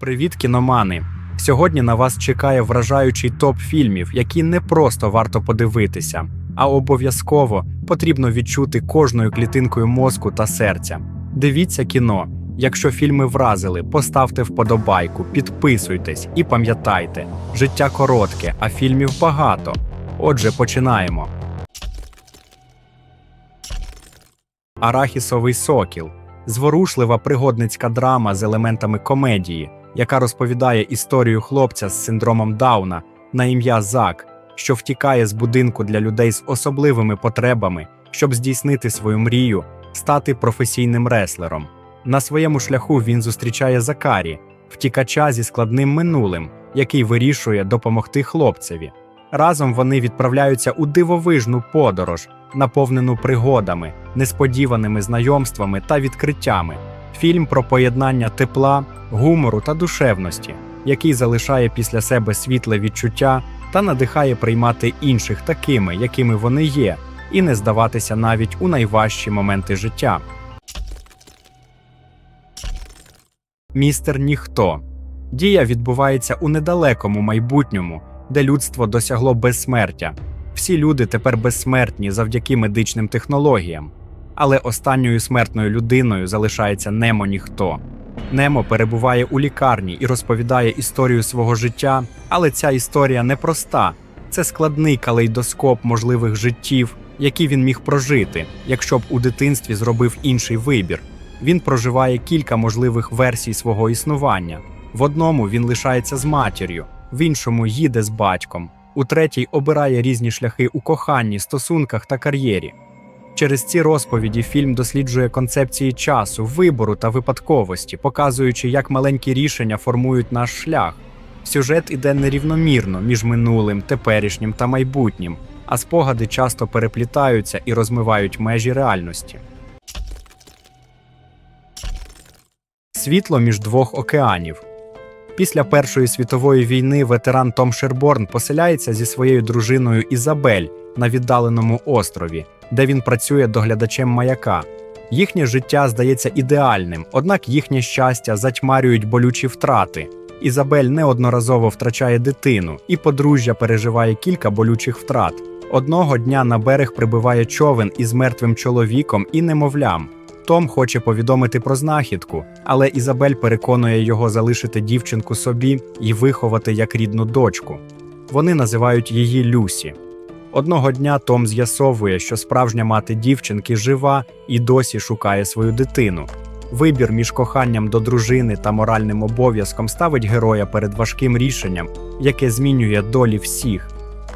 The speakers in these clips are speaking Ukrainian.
Привіт, кіномани! Сьогодні на вас чекає вражаючий топ фільмів, які не просто варто подивитися, а обов'язково потрібно відчути кожною клітинкою мозку та серця. Дивіться кіно. Якщо фільми вразили, поставте вподобайку, підписуйтесь і пам'ятайте, життя коротке, а фільмів багато. Отже, починаємо. Арахісовий сокіл зворушлива пригодницька драма з елементами комедії, яка розповідає історію хлопця з синдромом Дауна на ім'я Зак, що втікає з будинку для людей з особливими потребами, щоб здійснити свою мрію, стати професійним реслером. На своєму шляху він зустрічає Закарі, втікача зі складним минулим, який вирішує допомогти хлопцеві. Разом вони відправляються у дивовижну подорож, наповнену пригодами, несподіваними знайомствами та відкриттями. Фільм про поєднання тепла, гумору та душевності, який залишає після себе світле відчуття та надихає приймати інших такими, якими вони є, і не здаватися навіть у найважчі моменти життя. Містер Ніхто. Дія відбувається у недалекому майбутньому, де людство досягло безсмертя. Всі люди тепер безсмертні завдяки медичним технологіям. Але останньою смертною людиною залишається Немо Ніхто. Немо перебуває у лікарні і розповідає історію свого життя, але ця історія непроста. Це складний калейдоскоп можливих життів, які він міг прожити, якщо б у дитинстві зробив інший вибір. Він проживає кілька можливих версій свого існування. В одному він лишається з матір'ю, в іншому їде з батьком, у третій обирає різні шляхи у коханні, стосунках та кар'єрі. Через ці розповіді фільм досліджує концепції часу, вибору та випадковості, показуючи, як маленькі рішення формують наш шлях. Сюжет іде нерівномірно між минулим, теперішнім та майбутнім, а спогади часто переплітаються і розмивають межі реальності. Світло між двох океанів. Після Першої світової війни ветеран Том Шерборн поселяється зі своєю дружиною Ізабель на віддаленому острові, де він працює доглядачем маяка. Їхнє життя здається ідеальним, однак їхнє щастя затьмарюють болючі втрати. Ізабель неодноразово втрачає дитину, і подружжя переживає кілька болючих втрат. Одного дня на берег прибиває човен із мертвим чоловіком і немовлям. Том хоче повідомити про знахідку, але Ізабель переконує його залишити дівчинку собі і виховати як рідну дочку. Вони називають її Люсі. Одного дня Том з'ясовує, що справжня мати дівчинки жива і досі шукає свою дитину. Вибір між коханням до дружини та моральним обов'язком ставить героя перед важким рішенням, яке змінює долі всіх.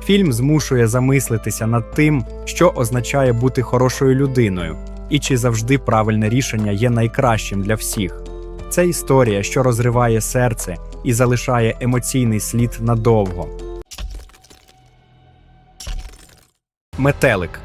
Фільм змушує замислитися над тим, що означає бути хорошою людиною, і чи завжди правильне рішення є найкращим для всіх. Це історія, що розриває серце і залишає емоційний слід надовго. Метелик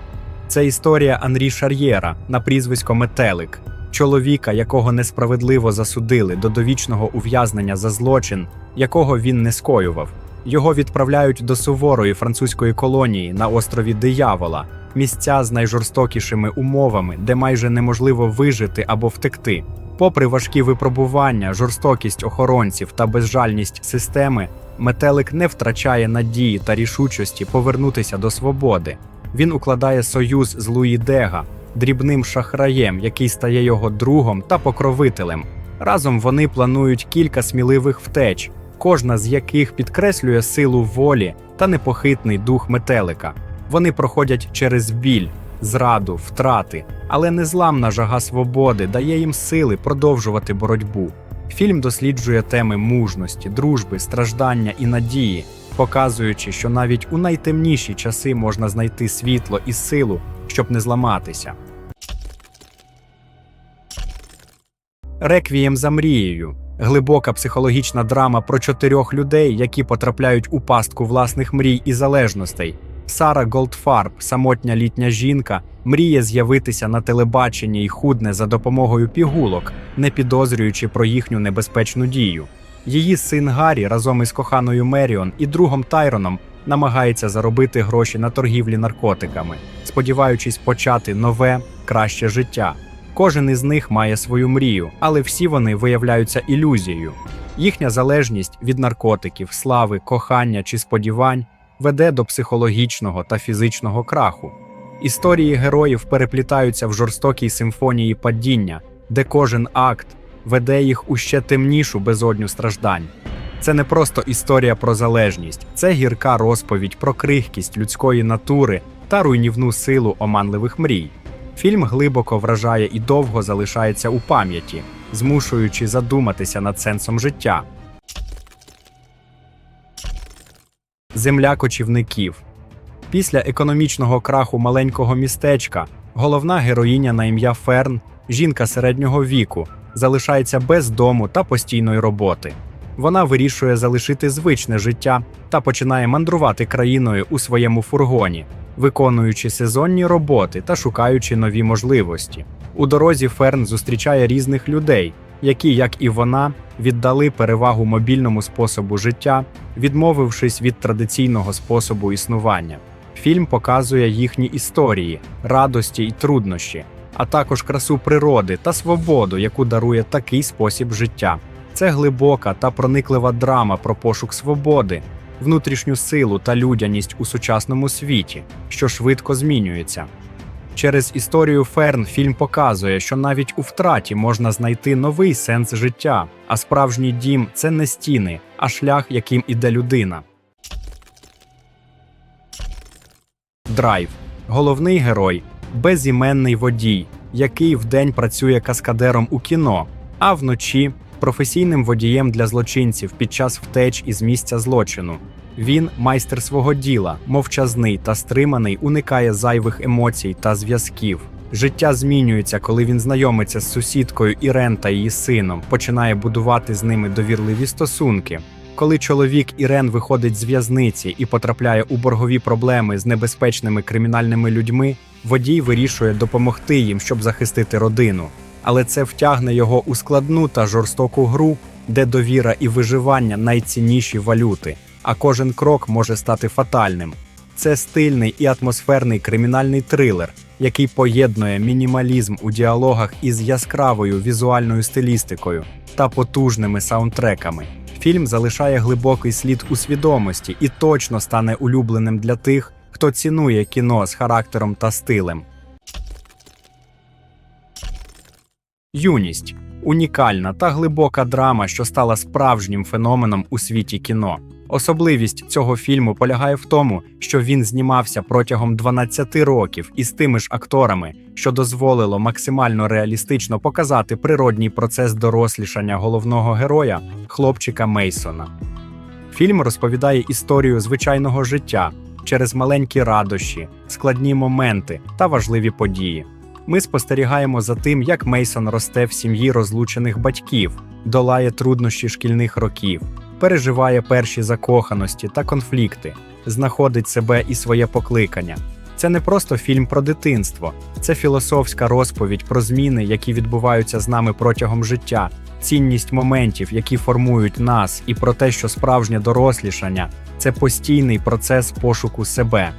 це історія Анрі Шар'єра на прізвисько Метелик, чоловіка, якого несправедливо засудили до довічного ув'язнення за злочин, якого він не скоював. Його відправляють до суворої французької колонії на острові Диявола, місця з найжорстокішими умовами, де майже неможливо вижити або втекти. Попри важкі випробування, жорстокість охоронців та безжальність системи, метелик не втрачає надії та рішучості повернутися до свободи. Він укладає союз з Луї Дега, дрібним шахраєм, який стає його другом та покровителем. Разом вони планують кілька сміливих втеч, кожна з яких підкреслює силу волі та непохитний дух метелика. Вони проходять через біль, зраду, втрати, але незламна жага свободи дає їм сили продовжувати боротьбу. Фільм досліджує теми мужності, дружби, страждання і надії, показуючи, що навіть у найтемніші часи можна знайти світло і силу, щоб не зламатися. Реквієм за мрією глибока психологічна драма про чотирьох людей, які потрапляють у пастку власних мрій і залежностей. Сара Голдфарб, самотня літня жінка, мріє з'явитися на телебаченні і худне за допомогою пігулок, не підозрюючи про їхню небезпечну дію. Її син Гаррі разом із коханою Меріон і другом Тайроном намагається заробити гроші на торгівлі наркотиками, сподіваючись почати нове, краще життя. Кожен із них має свою мрію, але всі вони виявляються ілюзією. Їхня залежність від наркотиків, слави, кохання чи сподівань веде до психологічного та фізичного краху. Історії героїв переплітаються в жорстокій симфонії падіння, де кожен акт веде їх у ще темнішу безодню страждань. Це не просто історія про залежність, це гірка розповідь про крихкість людської натури та руйнівну силу оманливих мрій. Фільм глибоко вражає і довго залишається у пам'яті, змушуючи задуматися над сенсом життя. Земля кочівників. Після економічного краху маленького містечка головна героїня на ім'я Ферн, жінка середнього віку, залишається без дому та постійної роботи. Вона вирішує залишити звичне життя та починає мандрувати країною у своєму фургоні, виконуючи сезонні роботи та шукаючи нові можливості. У дорозі Ферн зустрічає різних людей, які, як і вона, віддали перевагу мобільному способу життя, відмовившись від традиційного способу існування. Фільм показує їхні історії, радості й труднощі, а також красу природи та свободу, яку дарує такий спосіб життя. Це глибока та прониклива драма про пошук свободи, внутрішню силу та людяність у сучасному світі, що швидко змінюється. Через історію Ферн фільм показує, що навіть у втраті можна знайти новий сенс життя, а справжній дім це не стіни, а шлях, яким іде людина. Драйв головний герой безіменний водій, який вдень працює каскадером у кіно, а вночі професійним водієм для злочинців під час втеч із місця злочину. Він майстер свого діла, мовчазний та стриманий, уникає зайвих емоцій та зв'язків. Життя змінюється, коли він знайомиться з сусідкою Ірен та її сином, починає будувати з ними довірливі стосунки. Коли чоловік Ірен виходить з в'язниці і потрапляє у боргові проблеми з небезпечними кримінальними людьми, водій вирішує допомогти їм, щоб захистити родину. Але це втягне його у складну та жорстоку гру, де довіра і виживання найцінніші валюти, а кожен крок може стати фатальним. Це стильний і атмосферний кримінальний трилер, який поєднує мінімалізм у діалогах із яскравою візуальною стилістикою та потужними саундтреками. Фільм залишає глибокий слід у свідомості і точно стане улюбленим для тих, хто цінує кіно з характером та стилем. Юність унікальна та глибока драма, що стала справжнім феноменом у світі кіно. Особливість цього фільму полягає в тому, що він знімався протягом 12 років із тими ж акторами, що дозволило максимально реалістично показати природній процес дорослішання головного героя, хлопчика Мейсона. Фільм розповідає історію звичайного життя через маленькі радощі, складні моменти та важливі події. Ми спостерігаємо за тим, як Мейсон росте в сім'ї розлучених батьків, долає труднощі шкільних років, переживає перші закоханості та конфлікти, знаходить себе і своє покликання. Це не просто фільм про дитинство, це філософська розповідь про зміни, які відбуваються з нами протягом життя, цінність моментів, які формують нас, і про те, що справжнє дорослішання це постійний процес пошуку себе.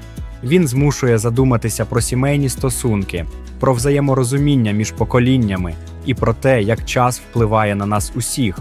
Він змушує задуматися про сімейні стосунки, про взаєморозуміння між поколіннями і про те, як час впливає на нас усіх.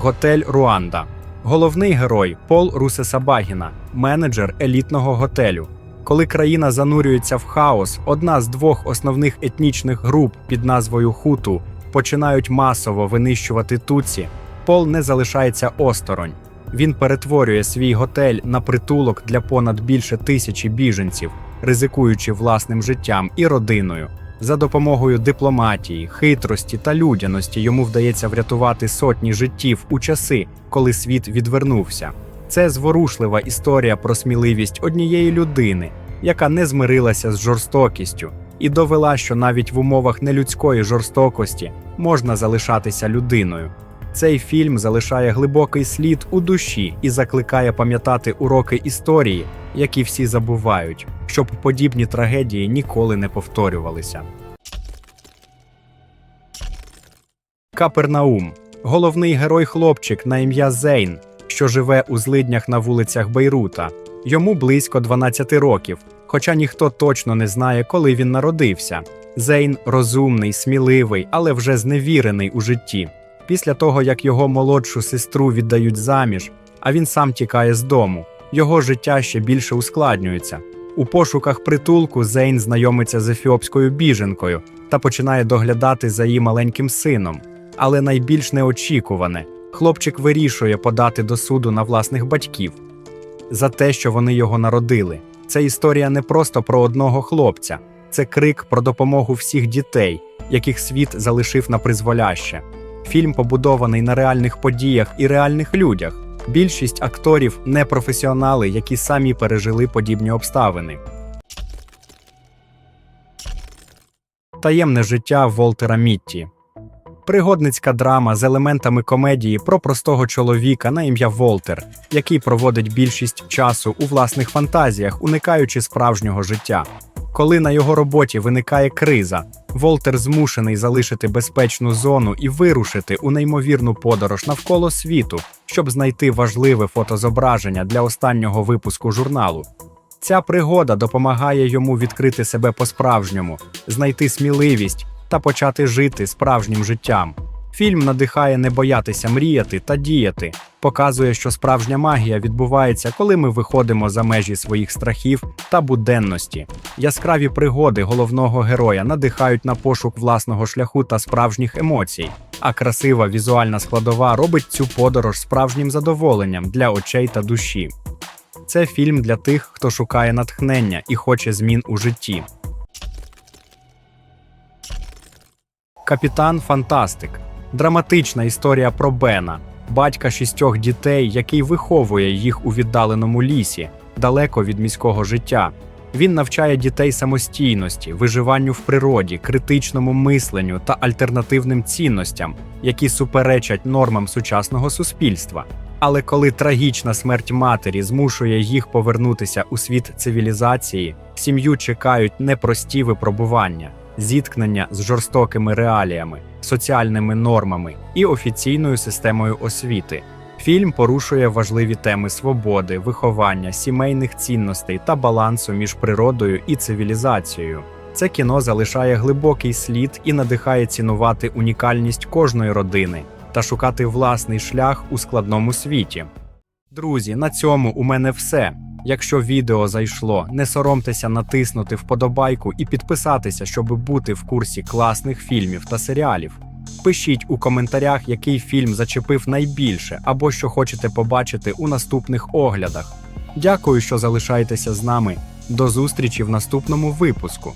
Готель Руанда. Головний герой Пол Русесабагіна, менеджер елітного готелю. Коли країна занурюється в хаос, одна з двох основних етнічних груп під назвою Хуту починають масово винищувати туці. Пол не залишається осторонь. Він перетворює свій готель на притулок для понад більше тисячі біженців, ризикуючи власним життям і родиною. За допомогою дипломатії, хитрості та людяності йому вдається врятувати сотні життів у часи, коли світ відвернувся. Це зворушлива історія про сміливість однієї людини, яка не змирилася з жорстокістю, і довела, що навіть в умовах нелюдської жорстокості можна залишатися людиною. Цей фільм залишає глибокий слід у душі і закликає пам'ятати уроки історії, які всі забувають, щоб подібні трагедії ніколи не повторювалися. Капернаум головний герой хлопчик на ім'я Зейн, що живе у злиднях на вулицях Бейрута. Йому близько 12 років, хоча ніхто точно не знає, коли він народився. Зейн розумний, сміливий, але вже зневірений у житті. Після того, як його молодшу сестру віддають заміж, а він сам тікає з дому, його життя ще більше ускладнюється. У пошуках притулку Зейн знайомиться з ефіопською біженкою та починає доглядати за її маленьким сином. Але найбільш неочікуване хлопчик вирішує подати до суду на власних батьків за те, що вони його народили. Це історія не просто про одного хлопця, це крик про допомогу всіх дітей, яких світ залишив на призволяще. Фільм побудований на реальних подіях і реальних людях. Більшість акторів не професіонали, які самі пережили подібні обставини. Таємне життя Волтера Мітті. Пригодницька драма з елементами комедії про простого чоловіка на ім'я Волтер, який проводить більшість часу у власних фантазіях, уникаючи справжнього життя. Коли на його роботі виникає криза, Волтер змушений залишити безпечну зону і вирушити у неймовірну подорож навколо світу, щоб знайти важливе фотозображення для останнього випуску журналу. Ця пригода допомагає йому відкрити себе по-справжньому, знайти сміливість та почати жити справжнім життям. Фільм надихає не боятися мріяти та діяти, показує, що справжня магія відбувається, коли ми виходимо за межі своїх страхів та буденності. Яскраві пригоди головного героя надихають на пошук власного шляху та справжніх емоцій. А красива візуальна складова робить цю подорож справжнім задоволенням для очей та душі. Це фільм для тих, хто шукає натхнення і хоче змін у житті. Капітан Фантастик драматична історія про Бена, батька шістьох дітей, який виховує їх у віддаленому лісі, далеко від міського життя. Він навчає дітей самостійності, виживанню в природі, критичному мисленню та альтернативним цінностям, які суперечать нормам сучасного суспільства. Але коли трагічна смерть матері змушує їх повернутися у світ цивілізації, сім'ю чекають непрості випробування, зіткнення з жорстокими реаліями, соціальними нормами і офіційною системою освіти. Фільм порушує важливі теми свободи, виховання, сімейних цінностей та балансу між природою і цивілізацією. Це кіно залишає глибокий слід і надихає цінувати унікальність кожної родини та шукати власний шлях у складному світі. Друзі, на цьому у мене все. Якщо відео зайшло, не соромтеся натиснути вподобайку і підписатися, щоб бути в курсі класних фільмів та серіалів. Пишіть у коментарях, який фільм зачепив найбільше або що хочете побачити у наступних оглядах. Дякую, що залишаєтеся з нами. До зустрічі в наступному випуску.